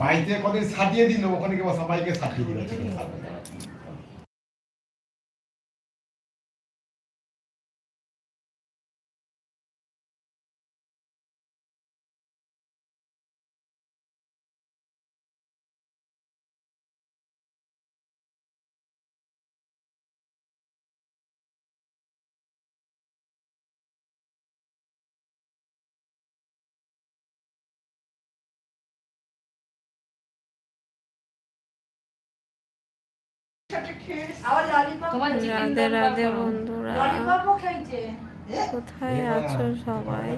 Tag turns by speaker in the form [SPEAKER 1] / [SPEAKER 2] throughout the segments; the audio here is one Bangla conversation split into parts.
[SPEAKER 1] বাড়িতে কদিন সাজিয়ে দিন ওখানে গিয়ে সবাইকে সাজিয়ে দিল
[SPEAKER 2] রাধে রাধে বন্ধুরা। কোথায় আছো সবাই?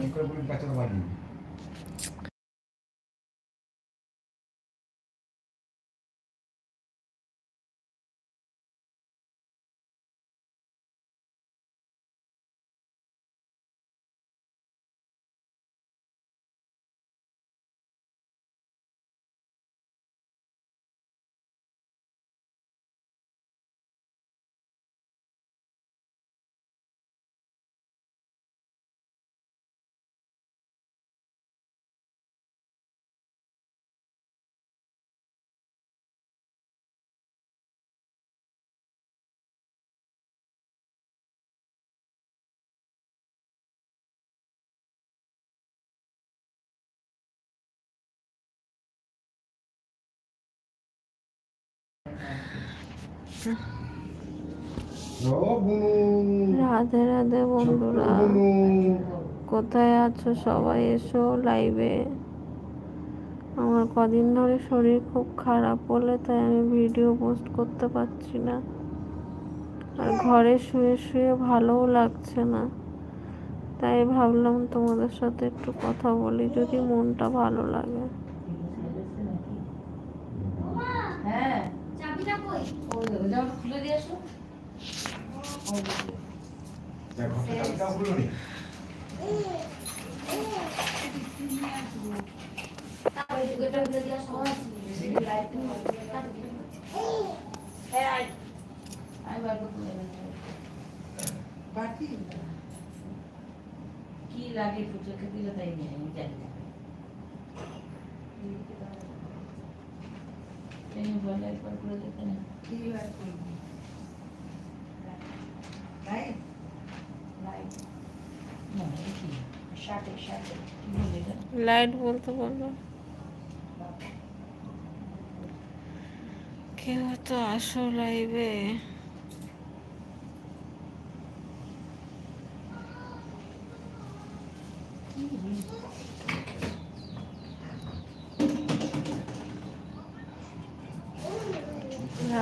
[SPEAKER 2] রাধে রাধে বন্ধুরা। কোথায় আছো সবাই? এসো লাইভে আমার কদিন ধরে শরীর খুব খারাপ বলে তাই আমি ভিডিও পোস্ট করতে পারছি না। আর ঘরে শুয়ে শুয়ে ভালোও লাগছে না। তাই ভাবলাম তোমাদের সাথে একটু কথা বলি যদি মনটা ভালো লাগে
[SPEAKER 3] হ্যাঁ ওই দেখো, যাও খুলে দিয়ে আসো। তুলে নেব। কি লাগে চোখে দিলে তাই নিয়ে আমি জানি না। বলে একবার করে দেখে না?
[SPEAKER 2] লাইট বলতে বলব। কেউ তো আসো লাইভে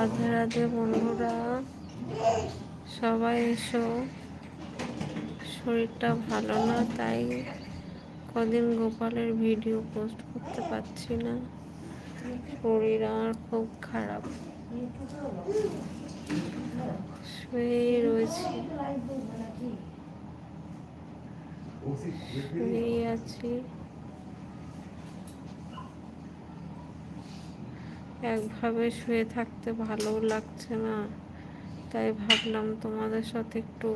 [SPEAKER 2] রাধে রাধে বন্ধুরা, সবাই এসো। শরীরটা ভালো না, তাই কদিন গোপালের ভিডিও পোস্ট করতে পারছি না। শরীর আমার খুব খারাপ। শুয়েই রয়েছি। শুয়েই আছি। একভাবে শুয়ে থাকতে ভালোও লাগছে না। তাই ভাবলাম তোমাদের সাথে একটু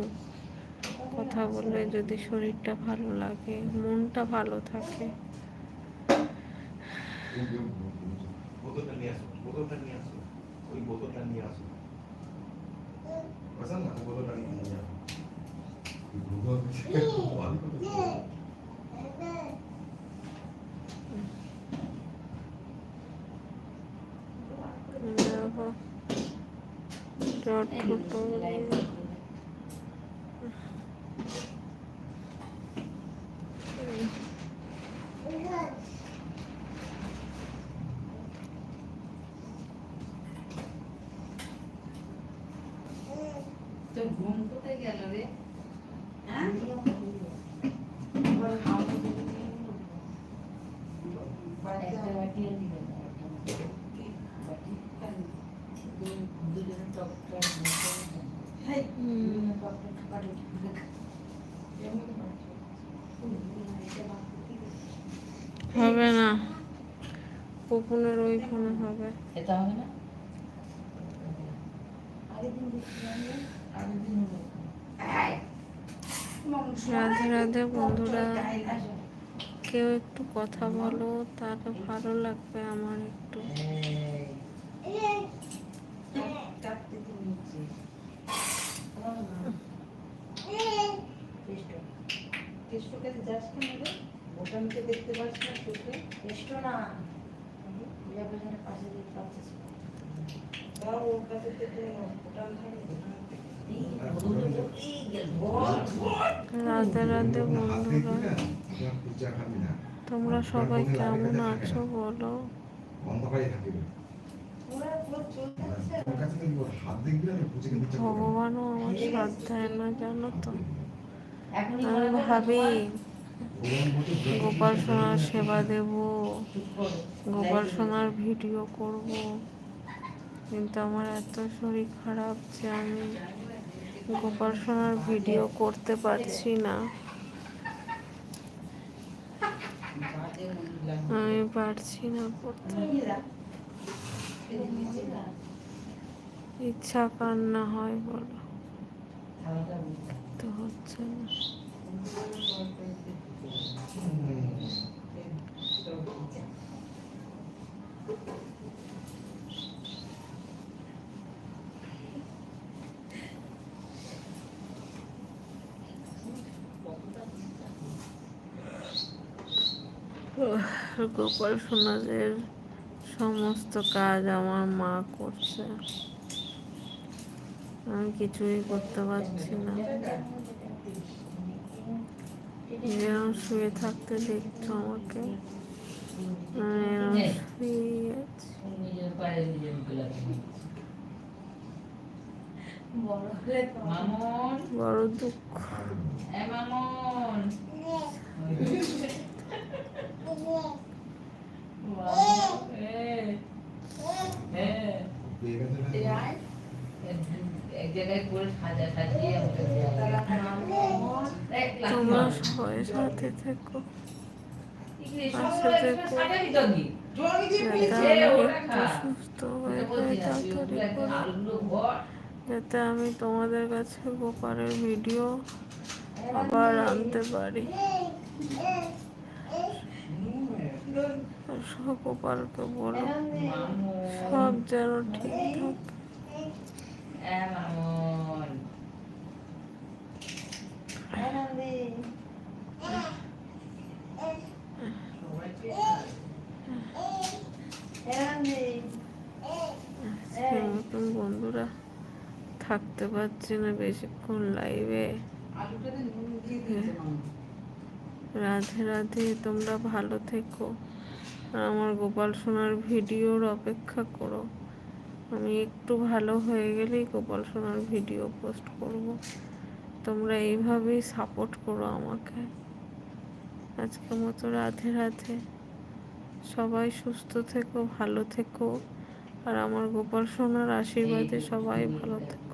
[SPEAKER 2] কথা বললে যদি শরীরটা ভালো লাগে মনটা ভালো থাকে।
[SPEAKER 1] বোতলটা নিয়ে আসো বোতলটা নিয়ে আসো ওই বোতলটা নিয়ে আসো বুঝলেন না বোতলটা নিয়ে আসো
[SPEAKER 2] দেখো চট ফুটো
[SPEAKER 3] তোর ঘুম কোথায় গেল রে একটা
[SPEAKER 2] হবে না। পুপুনের ওই ফোনে হবে।
[SPEAKER 3] এটা হবে না?
[SPEAKER 2] রাধে রাধে বন্ধুরা কেউ একটু কথা বলো তাহলে ভালো লাগবে আমার একটু।
[SPEAKER 3] কেন রে ওটাকে দেখতে পাচ্ছ না চোখে। কেষ্ট না। পাশে দেখতে পাচ্ছিস তাও ওর কাছে থেকে ওটা
[SPEAKER 2] রাধে রাধে বন্ধুরা।
[SPEAKER 1] তোমার
[SPEAKER 2] সবাই কেমন আছো বলো। ভগবানও আমার সাথ দেয় না জানো তো।
[SPEAKER 3] এখনই
[SPEAKER 2] আমি ভাবি। গোপাল সোনার সেবা দেব, গোপাল সোনার ভিডিও করব। কিন্তু আমার এত শরীর খারাপ যে আমি গোপাল সোনার ভিডিও করতে পারছি না। আমি পারছি না করতে। ইচ্ছা কান্না হয় বলো। তো হচ্ছে না। গোপাল সোনাদের সমস্ত কাজ আমার মা করছে। আমি কিছুই করতে পারছি না। যেরকম শুয়ে থাকতে দেখছ আমাকে বড় দুঃখ।
[SPEAKER 3] এক জায়গায় করে সাজা সাজিয়ে আমাকে
[SPEAKER 2] সবাই সাথে থেকো। পাশে থেকো। যাতে আমি একটু সুস্থ হয়ে তাড়াতাড়ি যাতে আমি তোমাদের কাছে গোপালের ভিডিও আবার আনতে পারি। গোপালকে বলো। সব যেন ঠিক থাকে। মতন বন্ধুরা, থাকতে পারছি না বেশিক্ষণ লাইভে
[SPEAKER 3] মামন
[SPEAKER 2] রাধে রাধে, তোমরা ভালো থেকো। আর আমার গোপাল সোনার ভিডিওর অপেক্ষা করো। আমি একটু ভালো হয়ে গেলেই গোপাল সোনার ভিডিও পোস্ট করব। তোমরা এইভাবেই সাপোর্ট করো আমাকে। আজকের মতো রাধে রাধে। সবাই সুস্থ থেকো ভালো থেকো। আর আমার গোপাল সোনার আশীর্বাদে সবাই ভালো থেকো।